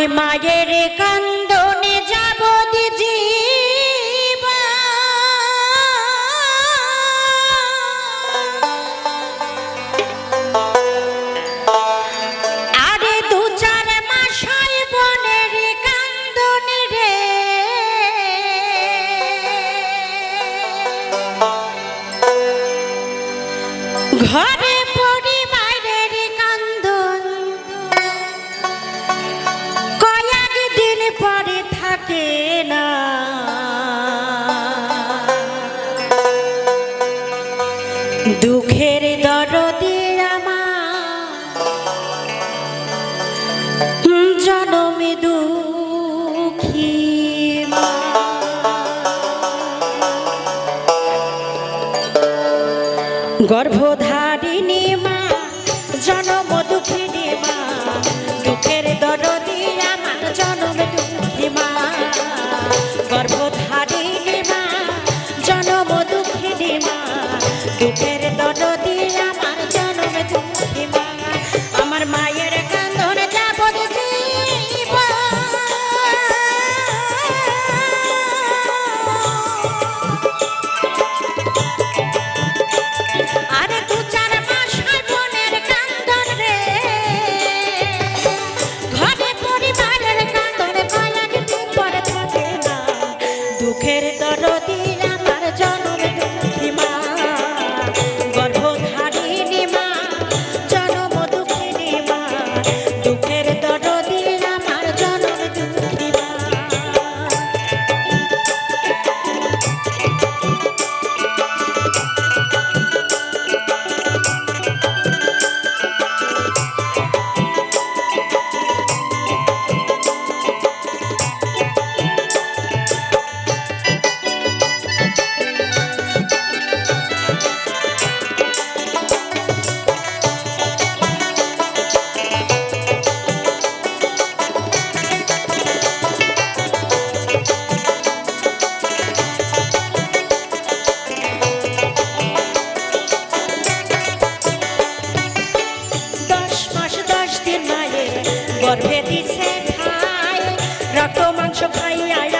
My Mayeri. দুঃখের দরদের আমার জনমে দুঃখী গর্ভধারিণী মা, জনম দুঃখিনী মা, দুঃখের দরদি আমার জনম দুঃখী মা। রক্ত মাংস খাইয়া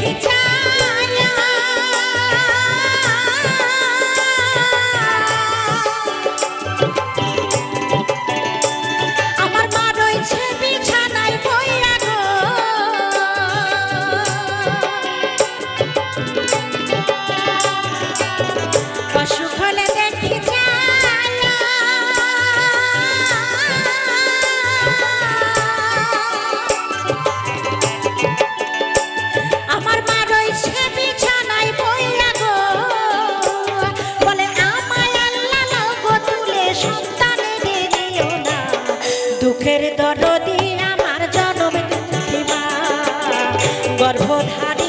Take time. সুখের দরদি আমার জনম গর্ভধার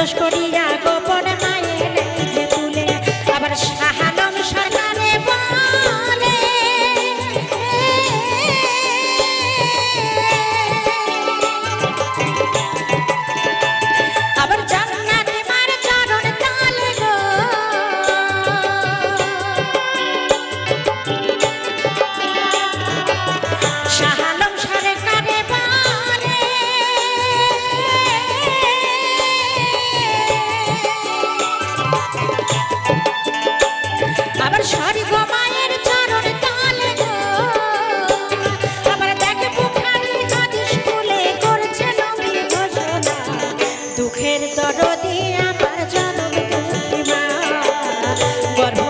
দোষ করিয়া গর্ভধারিণী